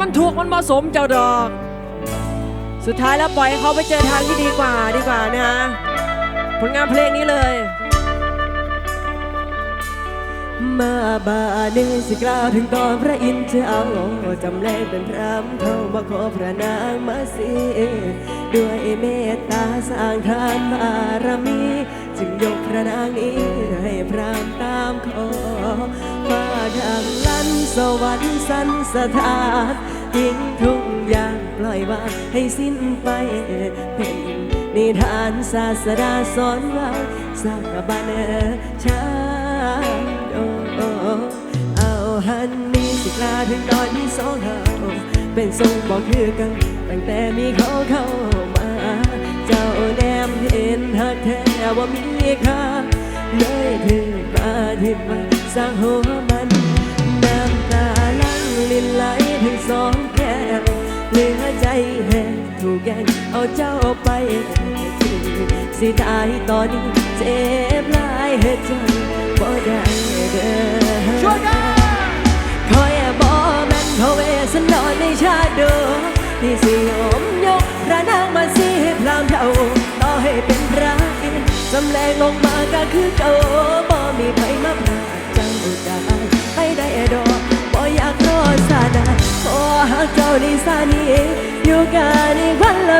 มันถูกมันเหมาะสมเจ้าดอก สุดท้ายแล้วปล่อยให้เขาไปเจอทางที่ดีกว่าดีกว่านะฮะผลงานเพลงนี้เลยมาบาเนสิกล่าวถึงตอนพระอินทร์เจ้าจำแรงเป็นพรำเข้ามาขอพระนางมาสีด้วยเมตตาสร้างทานบารมี จึงยกพระนางนี้ให้พรามตามขอ ดังลันสวรรค์สันสถานทิ้งทุกอย่างปล่อยวางให้สิ้นไปเป็นนิทานศาสดาสอนไว้สร้างบันชาโอ้โอ้เอาฮันนี่สิกลาถึงตอนที่สองเฮาเป็นทรงบอกคือกัน ตั้งแต่มีเขาเข้ามา เจ้าแนมเห็นหักแท้ว่ามีค่าเลยถือมาที่มาสร้างหัวมัน แย่งเอาเจ้าไปสิตายตอนนี้เจ็บหลายเหตุใจบ่ได้เด้อช่วยกันคอยบ่แม่นพระเวสสันดรในชาติเดิมที่สิยอมยกพระนางมาสิพรามเท่าต่อให้เป็นพระอินสำแรงลงมาก็คือเก่าบ่มีไผมาพรากเจ้าได้ไปได้ดอกบ่อยากรอสาดาขอหักเจ้านิสานี อยู่กันอีกวันล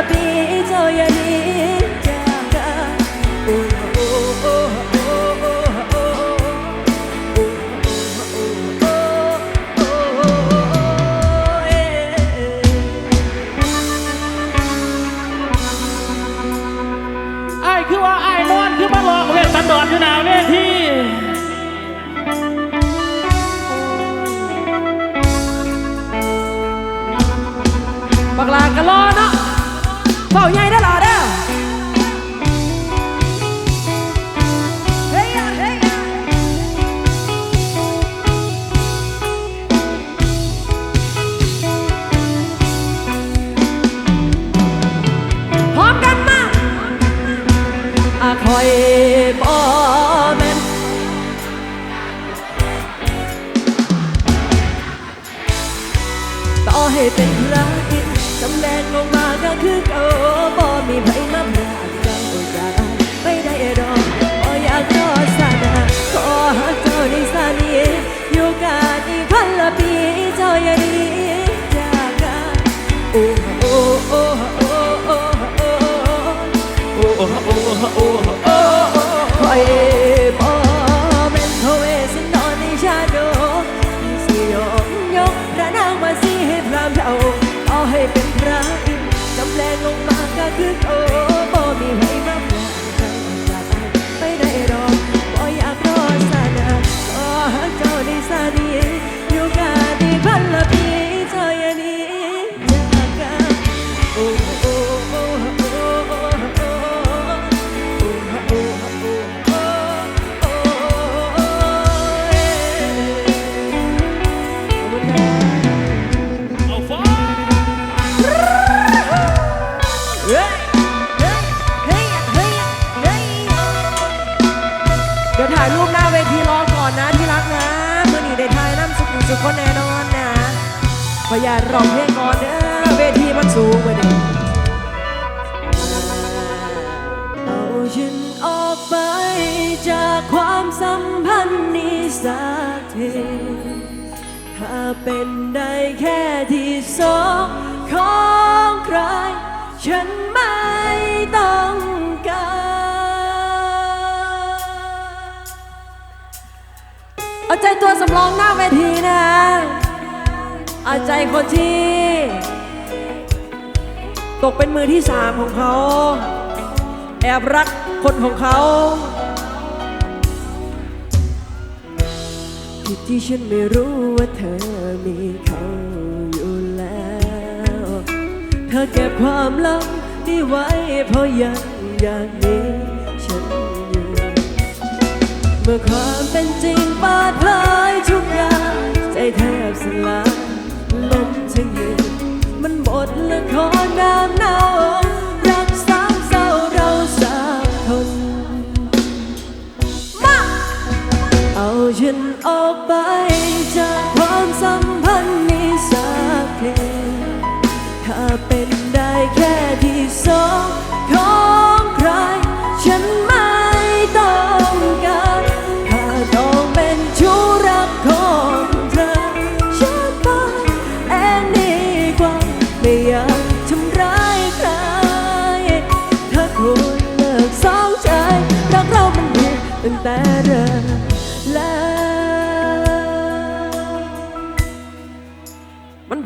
คือเก่าบ่มีไผ เป็นได้แค่ที่สองของใคร ฉันไม่ต้องการเอาใจตัวสำรองหน้าเวทีนะ เอาใจคนที่ ตกเป็นมือที่สามของเขา แอบรักคนของเขาผิดที่ฉันไม่รู้ว่า เธอมีเขาอยู่แล้ว เธอเก็บความลับนี้ไว้เพราะยังอยากมีฉันอยู่ เมื่อความเป็นจริงเปิดเผยทุกอย่างใจแทบสลายล้มทั้งยืนมันหมดละครน้ำเน่ารักสามเศร้าเราสามคนมาเอาฉันออกไป จากความสัมพันธ์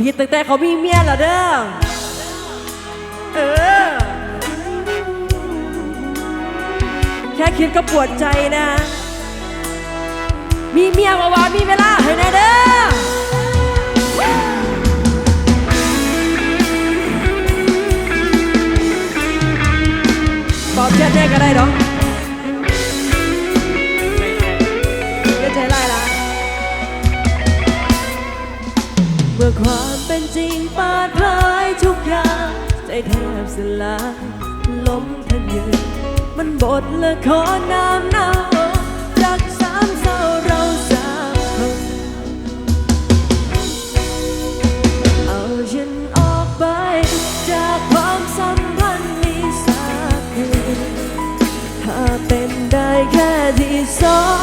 ผิดตั้งแต่เขามีเมียแล้วเด้อเออ แค่คิดก็ปวดใจนะ มีเมียวาวามีเวลาให้แน่เด้ออบเชื่อแน่ก็ได้เนาะเชื่อใจไล่ละ เมื่อความเป็นจริงปาดพลายทุกอย่างใจแทบสลายล้มทันยืนมันบทละครน้ำหนาจากสามเศร้าเราสามคนเอาฉันออกไป จากความสัมพันธ์นี้สักคืนถ้าเป็นได้แค่ที่สอง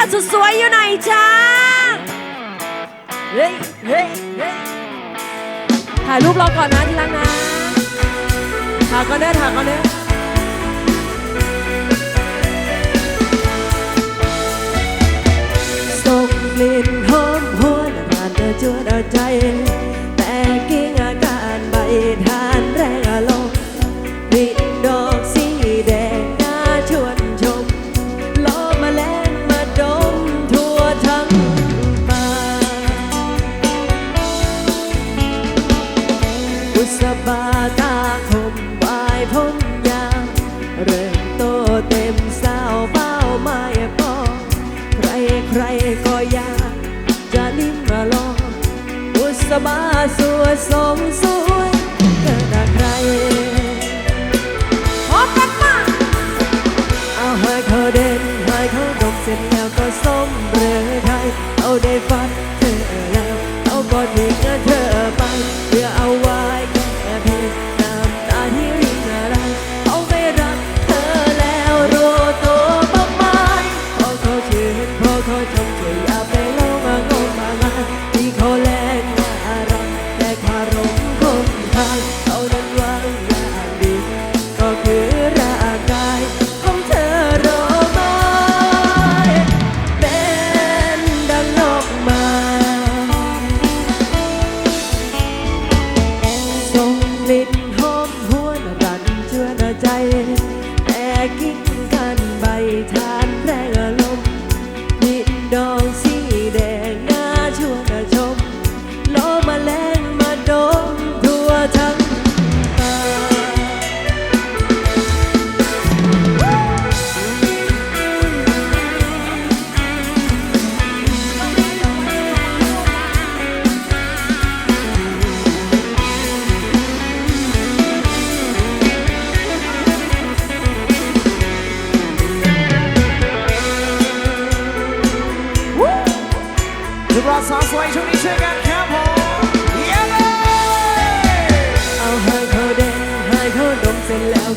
าสุดสวยอยู่ไหนจ้าเฮ้ยเฮ้ยเฮ้ยถ่ายรูปเราก่อนนะที่รักนะถ่ายก่อนเด้อถ่ายก่อนเด้อส่กลิ่นหอมหวนผ่านเธอจวนเอใจ แต่กิ้งอาการใบทา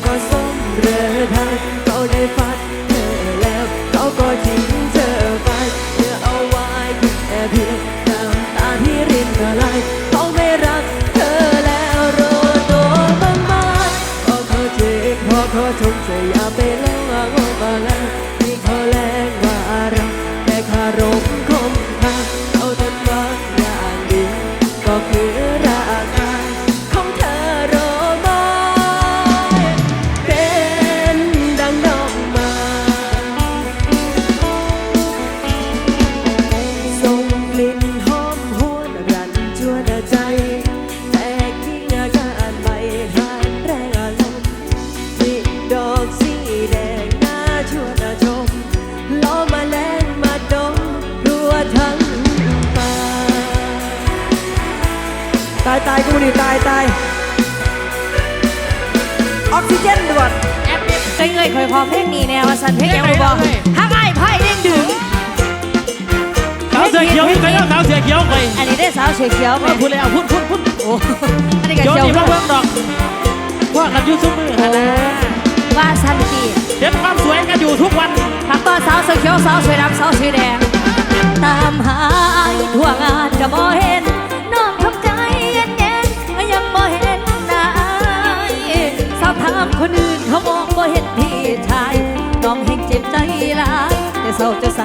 ก็สมเรือทันเราได้ฟัง 所以我就想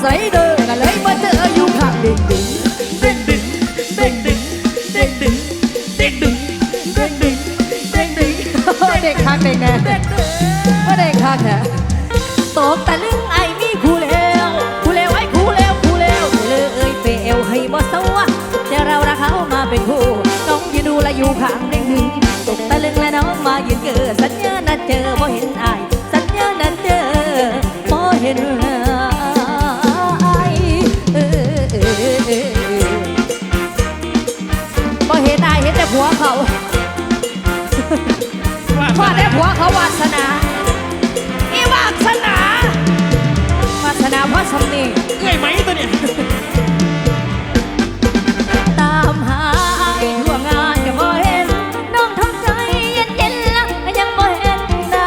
ใส่เด้อกันเลยมาเจออยู่ข้างดิ่งดิ่งเด้งดิ่งเด้งดิ่งเด้งดิ่งเด้งดิ่งเด้งดิ่งเด้งดิ่งเด็กคักเด็กแน่ก็เด็กคักแน่ตกตะลึงไอ้มีคู่แล้วคู่แล้วไอ้คู่แล้วคู่แล้วเลยเอ้ยเปเอวให้บ่สวะแต่เรารักเขามาเป็นคู่น้องยืนดูและอยู่ข้างเด้งดิ่งตกตะลึงและน้องมายืนเกอสัญญาณนัดเจอบ่เห็นอายสัญญาณนัดเจอบ่เห็น ได้ผัวเขาวาสนา อีวาสนาวาสนาพราะสำนีเอื่อยไหมตัวเนี่ยตามหาไอ้ทั่วงานก็บ่เห็น น้องทำใจเย็นเย็นละยังบ่เห็นนะ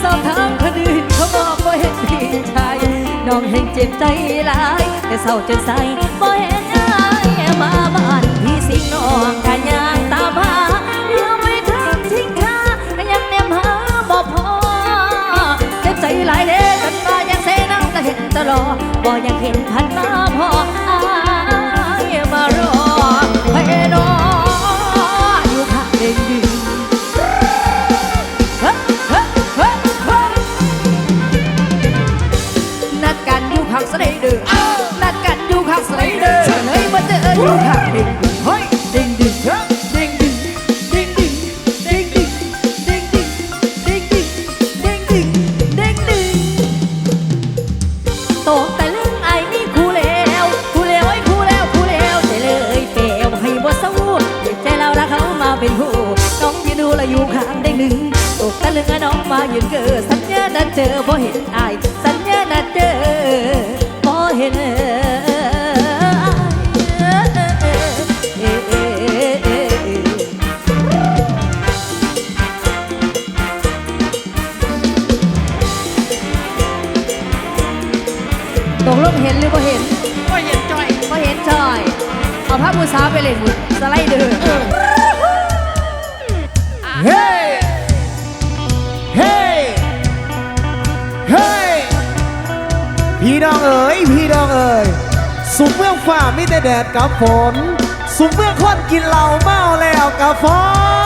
สอบถามคนอื่นเขาบอกบ่เห็นพี่ชาย น้องเห็นเจ็บใจหลาย แต่เศร้าจนใสบ่เห็น บ่อยากเห็น ว่ยืนเกอสัญญานัดเจอบ่เห็นอาย สัญญานัดเจอบ่เห็นตกลงเห็นหรือบ่เห็นบ่เห็นจอยบ่เห็นจอย เอาภาพผู้สาไปเลยบุ แดดกับฝนสุมเมื่อคนกินเหล้าเมาแล้วกับฟอ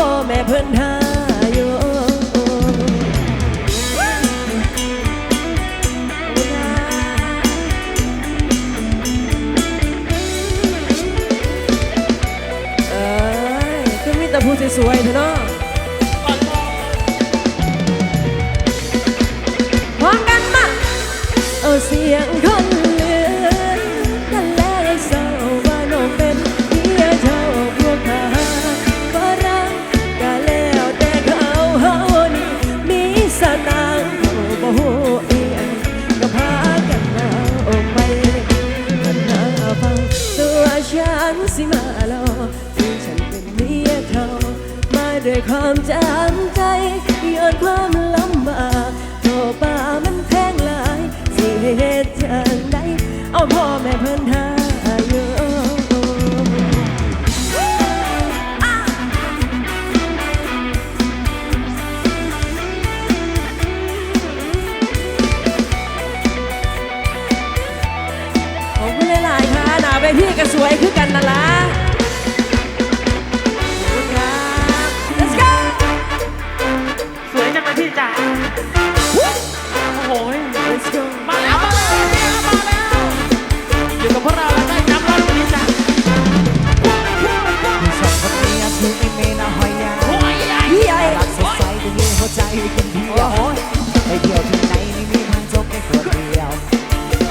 พ่อแม่เพิ่นหาโยู่เอ้ยก็มีแต่ผู้สวยๆเนาะ จังใดเอาพ่อแม่เพิ่นหาอยู่ขอบคุณหลายๆค่ะหนาเวทีก็สวยคือกันนะล่ะ Let's go สวยจังเลยพี่จ๋า ไปเที่ยวที่ไหนไม่มีทางจบแค่คนเดียว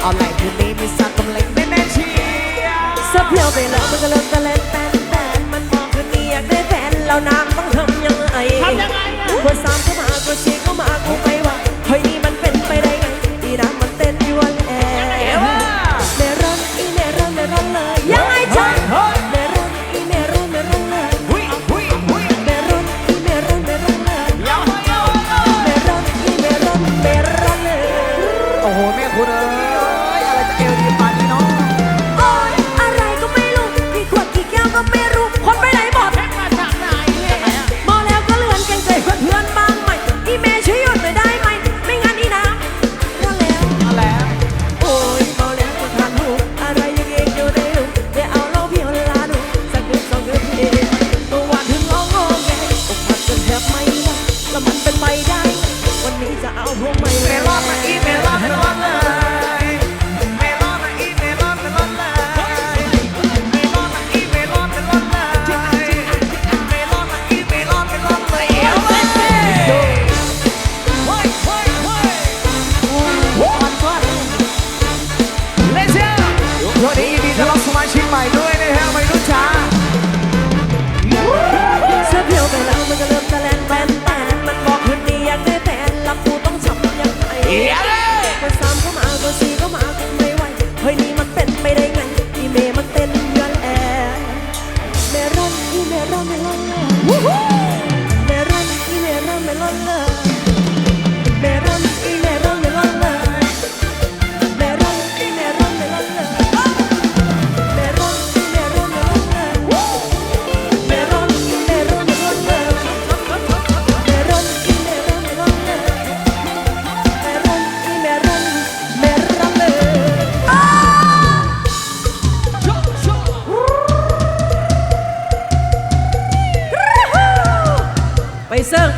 เอาไหล่คืนนี้มีสักกำลังแม่แม่เชียร์สับเพียวไปแล้วมันก็เริ่มตะเล่นแตนแตนมันมองคืนนี้อยากได้แฟนแล้วนางต้องทำยังไงทำยังไงอะคนสาม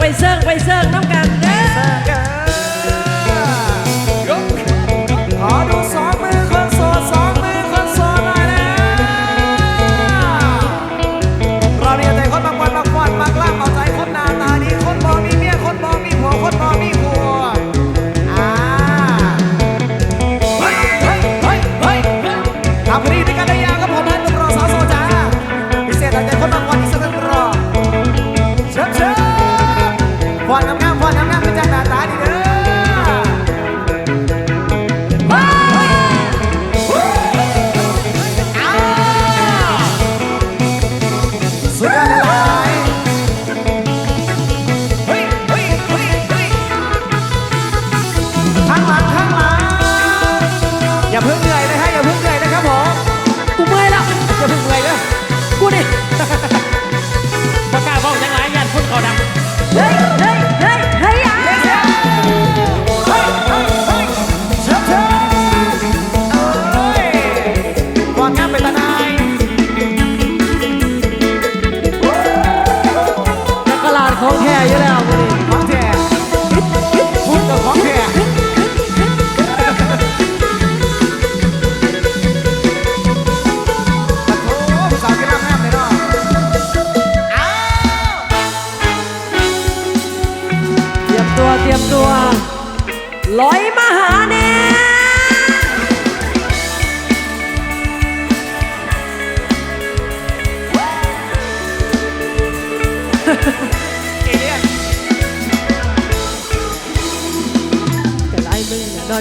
ไปเซิร์งไปเซิร์งน้องกัน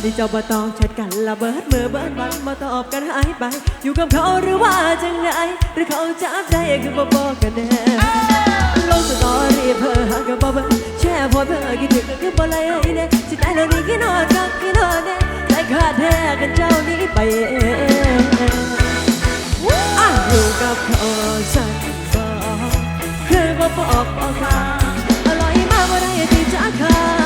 ที่เจ้าบ่ตองแชทกันละเบิดมือเบิดวันมาตอบกันหายไป อยู่กับเขาหรือว่าจังไหนหรือเขาจับได้คือบ่บอกกันแน่ลงสตอรี่เพื่อหากับบ่เบิ่งแชร์พอเพื่อคิดถึงก็คือบ่ไล่ให้แน่สิได้แล้วนี่คิดนอนกักคิดนอนแน่ใจขาดแท้กันเจ้านี้ไปเองอะอยู่กับเขาสักบ่คือบ่บอกบอกค่ะอร่อยมากบ่ได้ที่จะขาด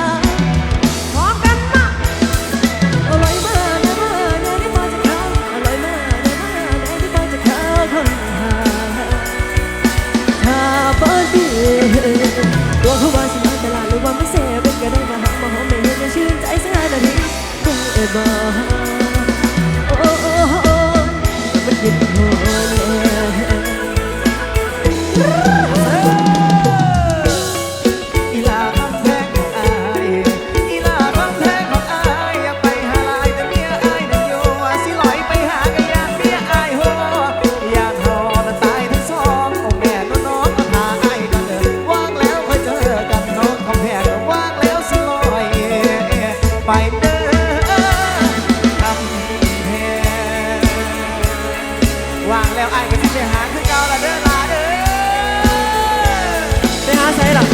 ตลาดหรือว่าไม่เสียเป็นก็ได้มาหามาหอมไม่เห็นจะชื่นใจสักนาทีได้บอก วางแล้วไอายก็สิไปหาคือเก่าละเด้อลาเด้อไปหาใส่หรอ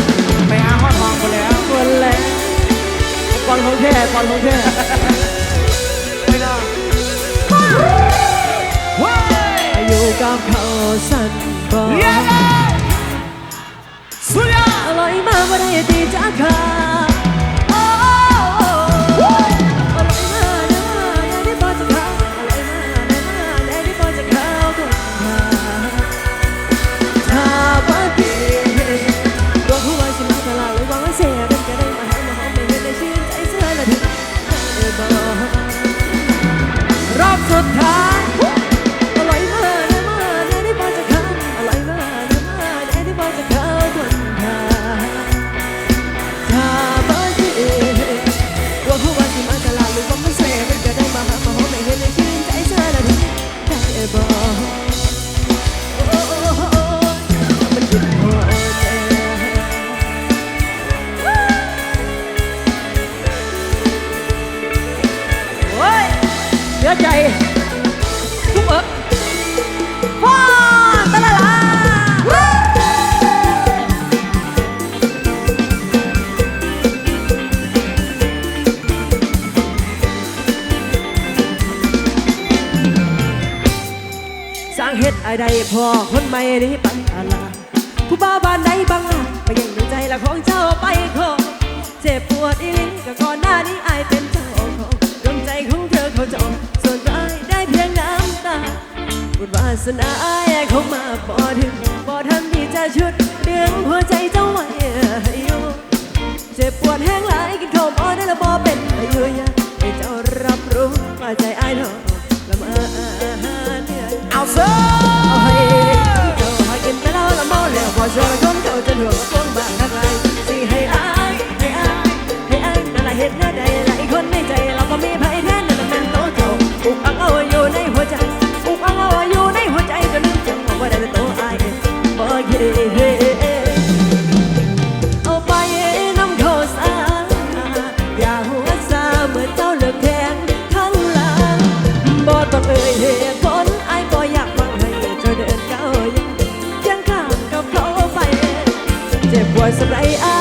ไปหาห้องทองคนแล้วคนแหละก่อนของแท้ก่อนของแท้ไม่ได้เว้ยอยู่กับเขาสันบอกเย้สุดยอดอร่อยมากว่าได้ตีจ้าขา คนใหม่นี้ปังอาลาผู้บ้าบ้านใดบังอาไปยังดวงใจละของเจ้าไปขอเจ็บปวดอีลิก็ก่อนหน้านี้อายเป็นเจ้าของดวงใจของเธอเขาจองส่วนอายได้เพียงน้ำตาบุญวาสนาอายเขามาบ่ถึงบ่ทันที่จะชุดเรื่องหัวใจเจ้าไว้อยู่เจ็บปวดแห้งหลายกินข้าวบ่ได้และบ่เป็นอายุยาให้เจ้ารับรู้ว่าใจอายทอละมา บ่อยสำไรอา